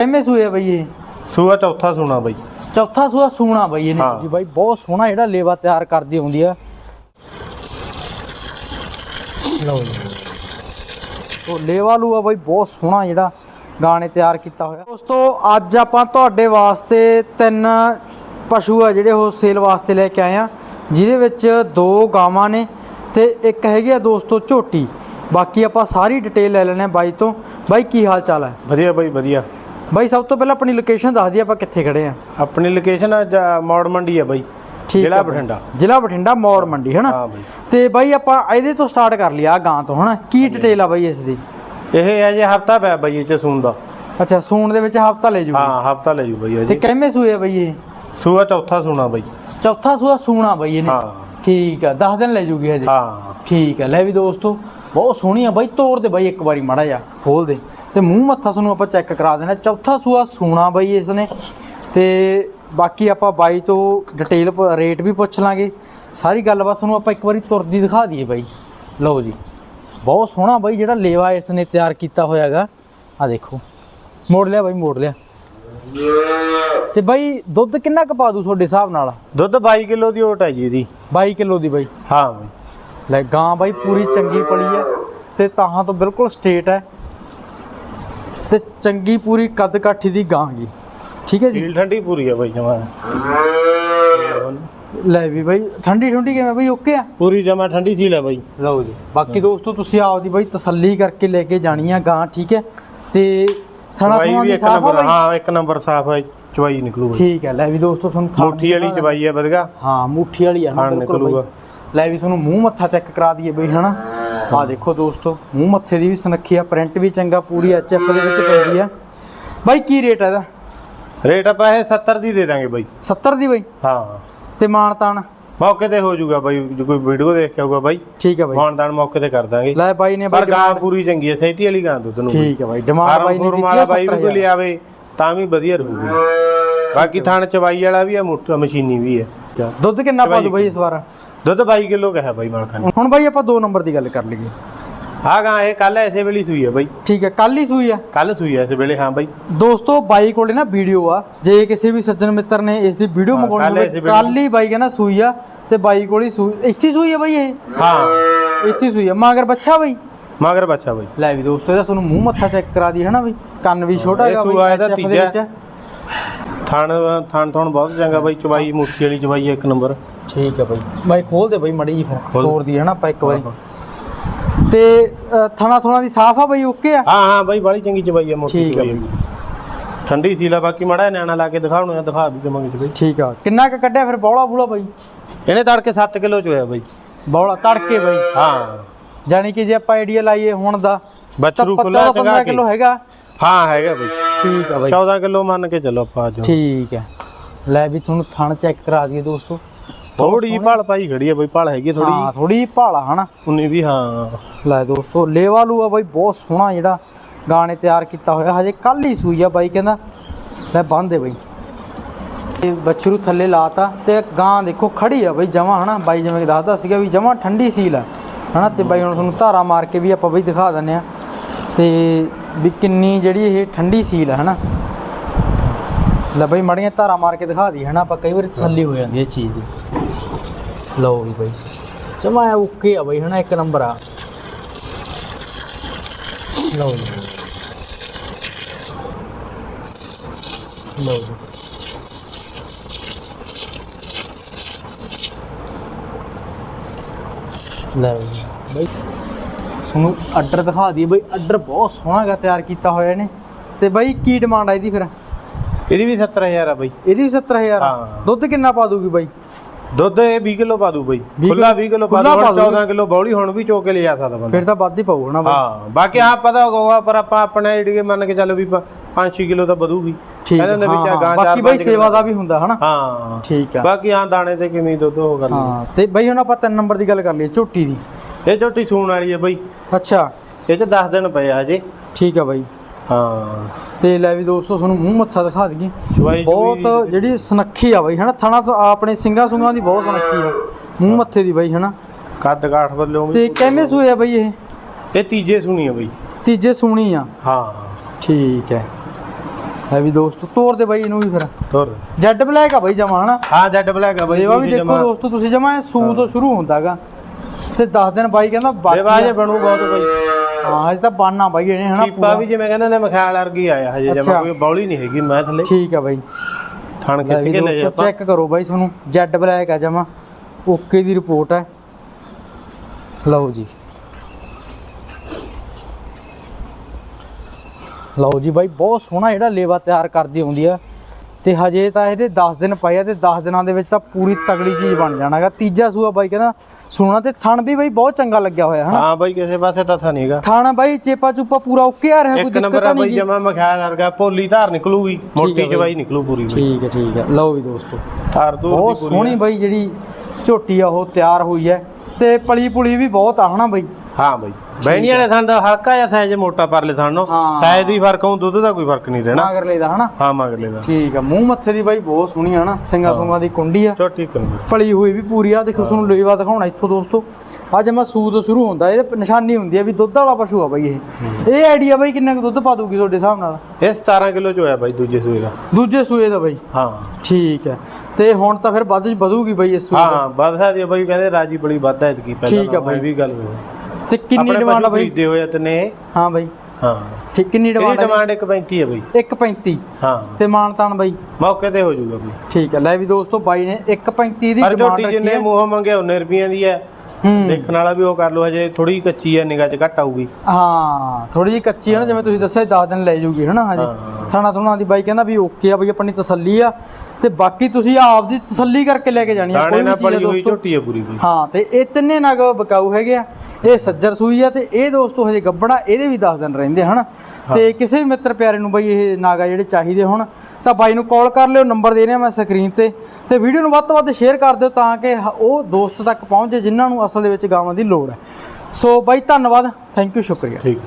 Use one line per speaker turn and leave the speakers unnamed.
ਐਵੇਂ ਸੂਏ ਬਈ ਇਹ।
ਸੂਆ ਚੌਥਾ ਸੁਣਾ ਬਾਈ।
ਚੌਥਾ ਸੂਆ ਸੂਣਾ ਬਈ ਇਹਨੇ।
ਹਾਂ।
ਜੀ ਬਾਈ ਬਹੁਤ ਸੋਹਣਾ ਜਿਹੜਾ ਲੇਵਾ ਤਿਆਰ ਕਰਦੀ ਹੁੰਦੀ ਆ। ਲਓ ਜੀ। ਉਹ ਲੇਵਾ ਲੂਆ ਬਾਈ ਬਹੁਤ ਸੋਹਣਾ ਜਿਹੜਾ ਗਾਣੇ ਤਿਆਰ ਕੀਤਾ ਹੋਇਆ। ਦੋਸਤੋ ਅੱਜ ਆਪਾਂ ਤੁਹਾਡੇ ਵਾਸਤੇ ਤਿੰਨ ਪਸ਼ੂ ਆ ਜਿਹੜੇ ਉਹ ਸੇਲ ਵਾਸਤੇ ਲੈ ਕੇ ਆਏ ਆ। ਜਿਹਦੇ ਵਿੱਚ ਦੋ ਗਾਵਾਂ ਨੇ ਤੇ ਇੱਕ ਹੈਗੀ ਆ ਦੋਸਤੋ ਝੋਟੀ। ਬਾਕੀ ਆਪਾਂ ਸਾਰੀ ਡਿਟੇਲ ਲੈ ਲੈਣੇ ਬਾਈ ਤੋਂ। ਬਾਈ ਕੀ ਹਾਲ ਚਾਲ ਹੈ
ਵਧੀਆ ਬਾਈ ਵਧੀਆ।
ਬਾਈ ਸਭ ਤੋਂ ਪਹਿਲਾਂ ਆਪਣੀ ਲੋਕੇਸ਼ਨ ਦੱਸ ਦਈਏ ਆਪਾਂ ਕਿੱਥੇ ਖੜੇ ਆ।
ਆਪਣੀ ਲੋਕੇਸ਼ਨ ਆ ਜਾ- ਮੌੜ ਮੰਡੀ ਆ ਬਾਈ। ਜ਼ਿਲ੍ਹਾ। ਬਠਿੰਡਾ।
ਜ਼ਿਲ੍ਹਾ ਬਠਿੰਡਾ ਮੌੜ ਮੰਡੀ ਹੈ ਨਾ
ਹਾਂ ਬਾਈ।
ਤੇ ਬਾਈ ਆਪਾਂ ਇਹਦੇ ਤੋਂ ਸਟਾਰਟ ਕਰ ਲਿਆ ਗਾਂ ਤੋਂ ਹਨਾ? ਕੀ ਡਿਟੇਲ ਆ ਬਾਈ ਇਸ ਦੀ?
ਇਹ ਹੈ ਜੇ ਹਫਤਾ ਪਿਆ ਬਾਈ ਇਹ ਚ ਸੂਣ ਦਾ।
ਅੱਛਾ ਸੂਣ ਦੇ ਵਿੱਚ ਹਫਤਾ ਲੈ ਜੂਗੀ
ਹਾਂ ਹਫਤਾ ਲੈ ਜੂ ਬਾਈ
ਤੇ ਕਿੰਨੇ ਸੂਏ ਬਾਈ ਇਹ?
ਸੂਆ ਚੌਥਾ ਸੁਣਾ ਬਾਈ।
ਚੌਥਾ ਸੂਆ ਸੂਣਾ ਬਾਈ ਇਹਨੇ।
ਹਾਂ।
ਠੀਕ ਆ 10 ਦਿਨ ਲੈ ਜੂਗੀ ਹਜੇ।
ਹਾਂ।
ਠੀਕ ਆ ਲੈ ਵੀ ਦੋਸਤੋ ਬਹੁਤ ਸੋਹਣੀ ਆ ਬਾਈ ਤੋੜ ਦੇ ਬਾਈ ਇੱਕ ਵਾਰੀ ਮਾੜਾ ਜਾ ਖੋਲ ਦੇ। ਤੇ ਮੂੰਹ ਮੱਥਾ ਤੁਹਾਨੂੰ ਆਪਾਂ ਚੈੱਕ ਕਰਾ ਦੇਣਾ। ਚੌਥਾ ਸੂਆ ਸੂਣਾ ਬਾਈ ਇਸ ਨੇ ਤੇ ਬਾਕੀ ਆਪਾਂ ਬਾਈ ਤੋਂ ਡਿਟੇਲ ਰੇਟ ਵੀ ਪੁੱਛ ਲਾਂਗੇ। ਸਾਰੀ ਗੱਲਬਾਤ ਤੁਹਾਨੂੰ ਆਪਾਂ ਇੱਕ ਵਾਰੀ ਤੁਰਦੀ ਦਿਖਾ ਦਈਏ ਬਾਈ। ਲਓ ਜੀ। ਬਹੁਤ ਸੋਹਣਾ ਬਾਈ ਜਿਹੜਾ ਲੇਵਾ ਇਸ ਨੇ ਤਿਆਰ ਕੀਤਾ ਹੋਇਆ ਹੈਗਾ। ਆ ਦੇਖੋ। ਮੋੜ ਲਿਆ ਬਾਈ ਮੋੜ ਲਿਆ। ਤੇ ਬਾਈ ਦੁੱਧ ਕਿੰਨਾ ਕੁ ਪਾ ਦੂ ਤੁਹਾਡੇ ਹਿਸਾਬ ਨਾਲ?
ਦੁੱਧ 22 ਕਿਲੋ ਦੀ ਓਟ ਹੈ ਜੀ ਇਹਦੀ।
22 ਕਿਲੋ ਦੀ ਬਾਈ।
ਹਾਂ ਬਾਈ।
ਲੈ ਗਾਂ ਬਾਈ ਪੂਰੀ ਚੰਗੀ ਪਲੀ ਹੈ। ਤੇ ਤਾਹਾਂ ਤੋਂ ਬਿਲਕੁਲ ਸਟੇਟ ਹੈ। ਤੇ ਚੰਗੀ ਪੂਰੀ ਕੱਦ ਕਾਠੀ ਦੀ ਗਾਂ ਗੀ। ਠੀਕ ਹੈ ਜੀ?
ਢੀਲ ਠੰਡੀ ਪੂਰੀ ਆ ਬਾਈ ਜਮਾ।
ਲੈ ਵੀ ਬਾਈ ਠੰਡੀ ਠੰਡੀ ਕਿਵੇਂ ਬਾਈ ਓਕੇ ਆ?
ਪੂਰੀ ਜਮਾ ਠੰਡੀ ਸੀ ਲੈ ਬਾਈ।
ਲਓ ਜੀ ਬਾਕੀ ਦੋਸਤੋ ਤੁਸੀਂ ਆਪਦੀ ਬਾਈ ਤਸੱਲੀ ਕਰਕੇ ਲੈ ਕੇ ਜਾਣੀ ਆ ਗਾਂ ਠੀਕ ਹੈ? ਤੇ ਥਣਾ ਥਣਾ
ਵੀ ਇੱਕ ਨੰਬਰ ਹਾਂ ਇੱਕ ਨੰਬਰ ਸਾਫ਼ ਹੈ ਚਵਾਈ ਨਿਕਲੂ ਬਾਈ
ਠੀਕ ਹੈ ਲੈ ਵੀ ਦੋਸਤੋ ਤੁਹਾਨੂੰ
ਮੁੱਠੀ ਵਾਲੀ ਚਵਾਈ ਹੈ ਵਧਗਾ
ਹਾਂ ਮੁੱਠੀ ਵਾਲੀ ਆ ਬਿਲਕੁਲ
ਨਿਕਲੂਗਾ।
ਬਾਈ। ਲੈ ਵੀ ਤੁਹਾਨੂੰ ਮੂੰਹ ਮੱਥਾ ਚੈੱਕ ਕਰਾ ਦਈਏ ਬਈ ਹਨਾ? ਆ ਦੇਖੋ ਦੋਸਤੋ ਮੂੰਹ ਮੱਥੇ ਦੀ ਵੀ ਸੁਨੱਖੀ ਆ ਪ੍ਰਿੰਟ ਵੀ ਚੰਗਾ ਪੂਰੀ ਐਚਐਫ ਦੇ ਵਿੱਚ ਪੈਂਦੀ ਆ। ਬਾਈ ਕੀ ਰੇਟ ਆ ਇਹਦਾ?
ਰੇਟ ਆਪਾਂ ਇਹ 70 ਦੀ ਦੇ ਦਾਂਗੇ ਬਾਈ।
70 ਦੀ ਬਾਈ?
ਹਾਂ।
ਤੇ ਮਾਨ ਤਾਨ
ਮੌਕੇ ਤੇ ਹੋ ਜਾਊਗਾ ਬਾਈ ਜੇ ਕੋਈ ਵੀਡੀਓ ਦੇਖ ਕੇ ਆਊਗਾ ਬਾਈ।
ਠੀਕ ਹੈ ਬਾਈ।
ਮਾਨਦਾਨ ਮੌਕੇ ਤੇ ਕਰ ਦਾਂਗੇ।
ਲੈ ਬਾਈ ਨੇ
ਪਰ ਗਾਂ ਪੂਰੀ ਚੰਗੀ ਹੈ ਸੈਤੀ ਵਾਲੀ ਗਾਂ ਦੁੱਧ ਨੂੰ
ਠੀਕ ਹੈ ਬਾਈ ਡਿਮਾਂਡ ਬਾਈ ਨੇ
ਵਾਲਾ
ਆ
ਬਾਈ
70000
ਲਿਆਵੇ ਤਾਂ ਵੀ ਵਧੀਆ ਰਹੂਗੀ। ਬਾਕੀ ਥਣ ਚਵਾਈ ਵਾਲਾ ਵੀ ਹੈ ਮੁੱਠ ਮਸ਼ੀਨੀ ਵੀ ਹੈ
ਦੁੱਧ ਕਿੰਨਾ ਪਾ ਦੂ ਬਾਈ ਇਸ ਵਾਰ?
ਦੁੱਧ 22 ਕਿਲੋ ਕਿਹਾ ਬਾਈ ਮਾਲਕਾਂ ਨੇ।
ਹੁਣ ਬਾਈ ਆਪਾਂ 2 ਨੰਬਰ ਦੀ ਗੱਲ ਕਰ ਲਈਏ।
ਆ ਗਾਂ ਇਹ ਕੱਲ ਐਸੇ ਵੇਲੇ ਸੂਈ ਹੈ ਬਾਈ।
ਠੀਕ ਹੈ ਕੱਲ ਹੀ ਸੂਈ ਆ?
ਕੱਲ ਸੂਈ ਹੈ ਇਸ ਵੇਲੇ ਹਾਂ ਬਾਈ।
ਦੋਸਤੋ ਬਾਈ ਕੋਲੇ ਨਾ ਵੀਡੀਓ ਆ। ਜੇ ਕਿਸੇ ਵੀ ਸੱਜਣ ਮਿੱਤਰ ਨੇ ਇਸ ਦੀ ਵੀਡੀਓ
ਹਾਂ,
ਮੰਗਵਾਉਣੀ ਹੋਵੇ ਕੱਲ ਹੀ ਬਾਈ ਕਹਿੰਦਾ ਸੂਈ ਆ ਤੇ ਬਾਈ ਕੋਲ ਹੀ ਸੂਈ ਇੱਥੇ ਹੀ ਸੂਈ ਆ ਬਾਈ ਇਹ?
ਹਾਂ।
ਇੱਥੇ ਹੀ ਸੂਈ ਆ। ਮਗਰ ਬੱਚਾ ਬਾਈ?
ਮਗਰ ਬੱਚਾ ਬਾਈ।
ਲੈ ਵੀ ਦੋਸਤੋ ਇਹਦਾ ਤੁਹਾਨੂੰ ਮੂੰਹ ਮੱਥਾ ਚੈੱਕ ਕਰਾ ਦੀ ਹੈ ਨਾ ਬਈ? ਕੰਨ ਵੀ ਛੋਟਾ ਹੈਗਾ ਬਈ HF ਦੇ। ਵਿੱਚ।
ਥਣ ਥਣ ਥਣ ਬਹੁਤ ਚੰਗਾ ਬਾਈ ਚਵਾਈ ਮੁੱਠੀ ਵਾਲੀ ਚਵਾਈ ਹੈ ਇੱਕ ਨੰਬਰ।
ਠੀਕ ਹੈ ਬਾਈ। ਬਾਈ ਖੋਲ ਦੇ ਬਾਈ ਮੜੀ ਜੀ ਫਿਰ
ਖੋਲ।
ਤੋੜ ਦੀ ਹੈ ਨਾ ਆਪਾਂ ਇੱਕ ਵਾਰੀ। ਤੇ ਅ, ਥਣਾ ਥਣਾ ਦੀ ਸਾਫ਼ ਆ ਬਾਈ ਓਕੇ ਆ?
ਹਾਂ ਹਾਂ ਬਾਈ ਬਾਲੀ ਚੰਗੀ ਚਵਾਈ ਹੈ ਮੋਟੀ
ਠੀਕ ਹੈ
ਚਵਾਈ ਹੈ ਠੰਡੀ ਸੀ ਲਾ ਬਾਕੀ ਮੜਾ ਨਿਆਣਾ ਲਾ ਕੇ ਦਿਖਾਉਣਾ ਹੈ ਦਿਖਾ ਵੀ ਦੇਵਾਂਗੇ ਜੀ ਬਾਈ।
ਠੀਕ ਆ। ਕਿੰਨਾ ਕ ਕੱਢਿਆ ਫਿਰ ਬੌਲਾ ਬੂਲਾ ਬਾਈ?
ਇਹਨੇ ਤੜਕੇ 7 ਕਿਲੋ ਚ ਹੋਇਆ ਬਾਈ।
ਬੌਲਾ ਤੜਕੇ ਬਾਈ।
ਹਾਂ।
ਜਾਨੀ ਕਿ ਜੇ ਆਪਾਂ ਆਈਡੀਆ ਲਾਈਏ ਹੁਣ ਦਾ ਤਾਂ
ਬੱਚਰੂ ਖੁੱਲਾ ਚੰਗਾ
15 ਕਿਲੋ ਹੈਗਾ।
ਹਾਂ ਹੈਗਾ ਬਾਈ।
ਠੀਕ ਆ ਬਾਈ।
14 ਕਿਲੋ ਮੰਨ ਕੇ ਚੱਲੋ ਆਪਾਂ ਅੱਜ।
ਠੀਕ ਹੈ ਲੈ ਵੀ ਤੁਹਾਨੂੰ ਥਣ ਚੈੱਕ ਕਰਾ ਦਈਏ ਦੋਸਤੋ।
ਥੋੜੀ ਭਾਲ ਪਾਈ ਖੜੀ ਹੈ ਬਾਈ ਭਾਲ ਹੈਗੀ ਥੋੜੀ
ਹਾਂ ਥੋੜੀ ਭਾਲਾ ਹਨਾ?
ਉਨੀ ਵੀ ਹਾਂ।
ਲੈ ਦੋਸਤੋ ਲੇਵਾ ਲੂਆ ਬਾਈ ਬਹੁਤ ਸੋਹਣਾ ਜਿਹੜਾ ਗਾਣੇ ਤਿਆਰ ਕੀਤਾ ਹੋਇਆ। ਹਜੇ ਕੱਲ ਹੀ ਸੂਈ ਆ ਬਾਈ ਕਹਿੰਦਾ। ਲੈ ਬੰਦੇ ਬਾਈ। ਇਹ ਬੱਛਰੂ ਥੱਲੇ ਲਾਤਾ ਤੇ ਗਾਂ ਦੇਖੋ ਖੜੀ ਆ ਬਾਈ ਜਮਾ ਹਨਾ? ਬਾਈ ਜਿਵੇਂ ਦੱਸਦਾ ਸੀਗਾ ਵੀ ਜਮਾ ਠੰਡੀ ਸੀਲ ਆ ਹਨਾ? ਤੇ ਬਾਈ ਹੁਣ ਤੁਹਾਨੂੰ ਧਾਰਾ ਮਾਰ ਕੇ ਵੀ ਆਪਾਂ ਬਈ ਦਿਖਾ ਦਿੰਨੇ ਆ। ਤੇ ਵੀ ਕਿੰਨੀ ਜਿਹੜੀ ਇਹ ਠੰਡੀ ਸੀਲ ਆ, ਹਨਾ? ਲੈ ਬਾਈ, ਮੜੀਆਂ ਧਾਰਾ ਮਾਰ ਕੇ ਦਿਖਾ ਦੀ ਹਨਾ? ਆਪਾਂ ਕਈ ਵਾਰੀ ਤਸੱਲੀ ਹੋ ਜਾਂਦੀ ਹੈ ਇਹ ਚੀਜ਼ ਦੀ। ਲਓ ਵੀ ਬਾਈ। ਜਮਾ ਓਕੇ ਆ ਬਾਈ, ਹਨਾ? ਇੱਕ ਨੰਬਰ ਆ। ਲਓ ਜੀ। ਲਓ ਜੀ। ਲੈ ਬਈ। ਤੁਹਾਨੂੰ ਆਰਡਰ ਦਿਖਾ ਦਈਏ ਬਈ ਆਰਡਰ ਬਹੁਤ ਸੋਹਣਾ ਗਾ ਤਿਆਰ ਕੀਤਾ ਹੋਇਆ ਇਹਨੇ। ਤੇ ਬਈ ਕੀ ਡਿਮਾਂਡ ਆ ਇਹਦੀ ਫਿਰ?
ਇਹਦੀ ਵੀ 70000 ਆ ਬਾਈ।
ਇਹਦੀ ਵੀ 70000 ਆ।
ਹਾਂ।
ਦੁੱਧ ਕਿੰਨਾ ਪਾ ਦੂਗੀ ਬਾਈ?
ਦੁੱਧ ਇਹ 20 ਕਿਲੋ ਪਾ ਦੂ ਬਾਈ। ਖੁੱਲਾ
ਕਿਲੋ-
20 ਕਿਲੋ ਪਾ ਦੂ
ਪਾ
ਹੁਣ
ਦੂ।
14 ਕਿਲੋ ਬੌਲੀ ਹੁਣ ਵੀ ਚੋ ਕੇ ਲਿਆ ਸਕਦਾ ਬੰਦਾ।
ਫਿਰ ਤਾਂ ਵੱਧ ਹੀ ਪਾਊ ਨਾ ਬਾਈ।
ਹਾਂ ਬਾਕੀ ਆ ਪਤਾ ਹੋਊਗਾ ਪਰ ਆਪਾਂ ਆਪਣੇ ਜਿਹੜੇ ਮੰਨ ਕੇ ਚੱਲੋ ਵੀ 5-6 ਕਿਲੋ ਤਾਂ ਵਧੂਗੀ। ਕਹਿੰਦੇ ਹੁੰਦੇ ਵੀ
ਹਾਂ,
ਚਾਹੇ ਗਾਂ
ਹਾਂ, ਬਾਕੀ
ਚਾਰ
ਬਾਈ ਸੇਵਾ ਦਾ ਵੀ ਹੁੰਦਾ ਹਨਾ?
ਹਾਂ।
ਠੀਕ ਆ।
ਬਾਕੀ ਹਾਂ ਦਾਣੇ ਤੇ ਕਿਵੇਂ ਦੁੱਧ ਹੋ ਕਰ ਲਈ
ਹਾਂ ਤੇ ਬਈ ਹੁਣ ਆਪਾਂ ਤਿੰਨ ਨੰਬਰ ਦੀ ਗੱਲ ਕਰ ਲਈਏ ਝੋਟੀ ਦੀ।
ਇਹ ਝੋਟੀ ਸੂਣ ਵਾਲੀ ਹੈ ਬਾਈ।
ਅੱਛਾ।
ਇਹ ਚ 10 ਦਿਨ ਪਏ ਆ ਹਜੇ।
ਠੀਕ ਆ ਬਾਈ।
ਹਾਂ।
ਤੇ ਲੈ ਵੀ ਦੋਸਤੋ ਤੁਹਾਨੂੰ ਮੂੰਹ ਮੱਥਾ ਦਿਖਾ ਦਈਏ। ਬਹੁਤ ਜਿਹੜੀ ਸੁਨੱਖੀ ਆ ਬਾਈ ਹਨਾ? ਥਣਾ ਤੋਂ ਆਪਣੇ ਸਿੰਘਾਂ ਸੁੰਗਾਂ ਦੀ ਬਹੁਤ ਸੁਨੱਖੀ ਆ। ਮੂੰਹ ਮੱਥੇ ਦੀ ਬਾਈ ਹਨਾ?
ਕੱਦ ਕਾਠ ਵੱਲੋਂ ਵੀ
ਤੇ ਕਿੰਨੇ ਸੂਏ ਆ ਬਾਈ ਇਹ?
ਇਹ ਤੀਜੇ ਸੂਣੀ ਹੈ ਬਾਈ।
ਤੀਜੇ ਸੂਣੀ ਆ।
ਹਾਂ।
ਠੀਕ ਹੈ। ਹੈ ਵੀ ਦੋਸਤੋ ਤੋਰ ਦੇ ਬਾਈ ਇਹਨੂੰ ਵੀ ਫਿਰ।
ਤੁਰ
ਜੈਡ ਬਲੈਕ ਆ ਬਾਈ ਜਮਾ ਹਨਾ?
ਹਾਂ ਜੱਟ ਬਲੈਕ ਆ ਬਾਈ
ਲੇਵਾ ਵੀ ਦੇਖੋ ਦੋਸਤੋ ਤੁਸੀਂ ਜਮਾ ਇਹ ਸੂ ਤੋਂ ਸ਼ੁਰੂ ਹੁੰਦਾਗਾ ਤੇ 10 ਦਿਨ ਬਾਈ ਕਹਿੰਦਾ ਬਾਕੀ
ਜੇ ਬਣੂ ਬਹੁਤ ਬਾਈ।
ਹਾਂ ਅਜੇ ਤਾਂ ਬਾਨਾ ਬਾਈ ਇਹਨੇ ਹਨਾ
ਚੀਪਾ ਵੀ ਜਿਵੇਂ ਕਹਿੰਦੇ ਨੇ ਮਖਿਆਲ ਵਰਗੀ ਆਇਆ ਹਜੇ। ਜਮਾ ਕੋਈ ਬੌਲੀ ਨਹੀਂ ਹੈਗੀ ਮੈਂ ਥੱਲੇ।
ਠੀਕ ਆ ਬਾਈ।
ਥਣ ਖਿੱਚ ਕੇ ਲੈ ਜਾ
ਚੈੱਕ ਕਰੋ ਬਾਈ ਤੁਹਾਨੂੰ ਜੈਡ ਬਲੈਕ ਆ ਜਮਾ। ਓਕੇ ਦੀ ਰਿਪੋਰਟ ਹੈ ਲਓ ਜੀ। ਲਓ ਜੀ ਬਾਈ ਬਹੁਤ ਸੋਹਣਾ ਜਿਹੜਾ ਲੇਵਾ ਤਿਆਰ ਕਰਦੀ ਹੁੰਦੀ ਆ। ਤੇ ਹਜੇ ਤਾਂ ਇਹਦੇ 10 ਦਿਨ ਪਏ ਆ ਤੇ 10 ਦਿਨਾਂ ਦੇ ਵਿੱਚ ਤਾਂ ਪੂਰੀ ਤਗੜੀ ਚੀਜ਼ ਬਣ ਜਾਣਾਗਾ ਤੀਜਾ ਸੂਆ ਬਾਈ ਕਹਿੰਦਾ ਸੋਹਣਾ ਤੇ ਥਣ ਵੀ ਬਾਈ ਬਹੁਤ ਚੰਗਾ ਲੱਗਿਆ ਹੋਇਆ ਹਨਾ?
ਹਾਂ ਬਾਈ ਕਿਸੇ ਪਾਸੇ ਤਾਂ ਥਾ ਨਹੀਂਗਾ
ਥਾਣਾ ਬਾਈ ਚੇਪਾ ਚੂਪਾ ਪੂਰਾ ਓਕੇ ਆ ਰਿਹਾ ਕੋਈ
ਇੱਕ
ਦਿੱਕਤ
ਨੰਬਰ ਆ
ਤਾਂ
ਬਾਈ
ਨਹੀਂ
ਜਮਾ ਮਖਿਆਲ ਵਰਗਾ ਭੋਲੀ ਧਾਰ ਨਿਕਲੂਗੀ ਮੋਟੀ
ਬਾਈ।
ਚਵਾਈ ਨਿਕਲੂ ਪੂਰੀ
ਠੀਕ ਹੈ ਠੀਕ ਹੈ ਲਓ ਵੀ ਦੋਸਤੋ
ਧਾਰ ਤੂਰ
ਬਹੁਤ ਸੋਹਣੀ ਬਾਈ ਜਿਹੜੀ ਝੋਟੀ ਆ ਉਹ ਤਿਆਰ ਹੋਈ ਹੈ। ਤੇ ਪਲੀ ਪੁਲੀ ਵੀ ਬਹੁਤ ਆ ਹਨਾ ਬਾਈ?
ਹਾਂ ਬਾਈ। ਬੈਣੀ ਵਾਲੇ ਥਣ ਦਾ ਹਲਕਾ ਜਿਹਾ ਸਾਈਜ਼ ਮੋਟਾ ਪਰਲੇ ਥਣ ਨੂੰ?
ਹਾਂ।
ਸਾਈਜ਼ ਦੀ ਫ਼ਰਕ ਹੋਊ ਦੁੱਧ ਦਾ ਕੋਈ ਫ਼ਰਕ ਨਹੀਂ ਰਹਿਣਾ
ਨਾਗਰ ਲਈ ਦਾ ਹਨਾ?
ਹਾਂ ਮਗਰਲੇ ਦਾ।
ਠੀਕ ਆ। ਮੂੰਹ ਮੱਥੇ ਦੀ ਬਾਈ ਬਹੁਤ ਸੋਹਣੀ ਆ ਹਨਾ? ਸਿੰਘਾ ਸੁੰਗਾ ਦੀ ਕੁੰਡੀ ਆ।
ਠੀਕ ਕਰੂੰਗਾ
ਪਲੀ ਹੋਈ ਵੀ ਪੂਰੀ ਆ। ਦੇਖੋ ਤੁਹਾਨੂੰ ਲੋਈਵਾ ਦਿਖਾਉਣਾ ਇੱਥੋਂ ਦੋਸਤੋ। ਅੱਜ ਮੈਂ ਸੂ ਤੋਂ ਸ਼ੁਰੂ ਹੁੰਦਾ ਇਹਦੇ ਨਿਸ਼ਾਨੀ ਹੁੰਦੀ ਆ ਵੀ ਦੁੱਧ ਵਾਲਾ ਪਸ਼ੂ ਆ ਬਾਈ ਇਹ। ਇਹ ਆਈਡੀਆ ਬਾਈ ਕਿੰਨਾ ਕੁ ਦੁੱਧ ਪਾ ਦੂਗੀ ਤੁਹਾਡੇ ਹਿਸਾਬ ਨਾਲ?
ਇਹ 17 ਕਿਲੋ ਚ ਹੋਇਆ ਬਾਈ ਦੂਜੇ ਸੂਏ ਦਾ।
ਦੂਜੇ ਸੂਏ ਦਾ ਬਾਈ?
ਹਾਂ।
ਠੀਕ ਹੈ ਤੇ ਹੁਣ ਤਾਂ ਫਿਰ ਵੱਧ ਵਧੂਗੀ ਬਾਈ ਇਸ ਸੂਏ
ਹਾਂ। ਹਾਂ ਵੱਧ ਸਕਦੀ ਆ ਬਾਈ ਕਹਿੰਦੇ ਰਾਜੀ ਬੜੀ ਵੱਧ ਹੈ ਇਤਕੀ ਪਹਿਲਾਂ
ਠੀਕ ਆ
ਨਾਲੋਂ,
ਬਾਈ।
ਵੀ ਗੱਲ ਹੋਈ।
ਤੇ ਕਿੰਨੀ ਡਿਮਾਂਡ ਆ ਬਾਈ?
ਖਰੀਦੇ ਹੋਏ ਤਨੇ
ਹਾਂ ਬਾਈ।
ਹਾਂ।
ਠੀਕ ਕਿੰਨੀ ਡਿਮਾਂਡ ਆ
ਡਿਮਾਂਡ 1.35 ਹੈ ਬਾਈ।
1.35
ਹਾਂ।
ਤੇ ਮਾਨਤਾਨ ਬਾਈ?
ਮੌਕੇ ਤੇ ਹੋ ਜਾਊਗਾ ਬਾਈ।
ਠੀਕ ਹੈ ਲੈ ਵੀ ਦੋਸਤੋ ਬਾਈ ਨੇ 1.35 ਦੀ ਡਿਮਾਂਡ ਰੱਖੀ
ਜਿੰਨੇ
ਹੈ।
ਮੂੰਹੋਂ ਮੰਗੇ ਉਹਨੇ ਰੁਪਈਆਂ ਦੀ ਹੈ
ਹੂੰ।
ਦੇਖਣ ਵਾਲਾ ਵੀ ਉਹ ਕਰ ਲਓ ਹਜੇ ਥੋੜੀ ਕੱਚੀ ਹੈ ਨਿਗਾਹ ਚ ਘੱਟ ਆਊਗੀ।
ਹਾਂ ਥੋੜੀ ਜਿਹੀ ਕੱਚੀ ਹੈ ਨਾ ਜਿਵੇਂ ਤੁਸੀਂ ਦੱਸਿਆ 10 ਦਿਨ ਲੈ ਜੂਗੀ ਹਨਾ ਹਜੇ। ਥਾਣਾ ਥੁਣਾ ਦੀ ਬਾਈ ਕਹਿੰਦਾ ਵੀ ਓਕੇ ਆ ਬਈ ਆਪਣੀ ਤਸੱਲੀ ਆ। ਤੇ ਬਾਕੀ ਤੁਸੀਂ ਆਪ ਦੀ ਤਸੱਲੀ ਕਰਕੇ ਲੈ ਕੇ ਜਾਣੀ ਆ ਕੋਈ ਵੀ ਚੀਜ਼ ਆ
ਹੋਈ
ਦੋਸਤੋ।
ਝੋਟੀ ਹੈ ਪੂਰੀ
ਹਾਂ ਤੇ ਇਹ ਤਿੰਨੇ ਨਗ ਬਕਾਊ ਹੈਗੇ ਆ। ਇਹ ਸੱਜਰ ਸੂਈ ਆ ਤੇ ਇਹ ਦੋਸਤੋ ਹਜੇ ਗੱਬੜਾ ਇਹਦੇ ਵੀ 10 ਦਿਨ ਰਹਿੰਦੇ ਹਨ। ਤੇ ਕਿਸੇ ਵੀ ਮਿੱਤਰ ਪਿਆਰੇ ਨੂੰ ਬਾਈ ਇਹ ਨਾਗਾ ਜਿਹੜੇ ਚਾਹੀਦੇ ਹੋਣ ਤਾਂ ਬਾਈ ਨੂੰ ਕਾਲ ਕਰ ਲਿਓ ਨੰਬਰ ਦੇ ਰਿਹਾ ਮੈਂ ਸਕਰੀਨ ਤੇ। ਤੇ ਵੀਡੀਓ ਨੂੰ ਵੱਧ ਤੋਂ ਵੱਧ ਸ਼ੇਅਰ ਕਰ ਦਿਓ ਤਾਂ ਕਿ ਉਹ ਦੋਸਤ ਤੱਕ ਪਹੁੰਚੇ ਜਿਨ੍ਹਾਂ ਨੂੰ ਅਸਲ ਦੇ ਵਿੱਚ ਗਾਵਾਂ ਦੀ ਲੋੜ ਹੈ। ਸੋ ਬਾਈ ਧੰਨਵਾਦ ਥੈਂਕ ਯੂ ਸ਼ੁਕਰੀਆ।
ਠੀਕ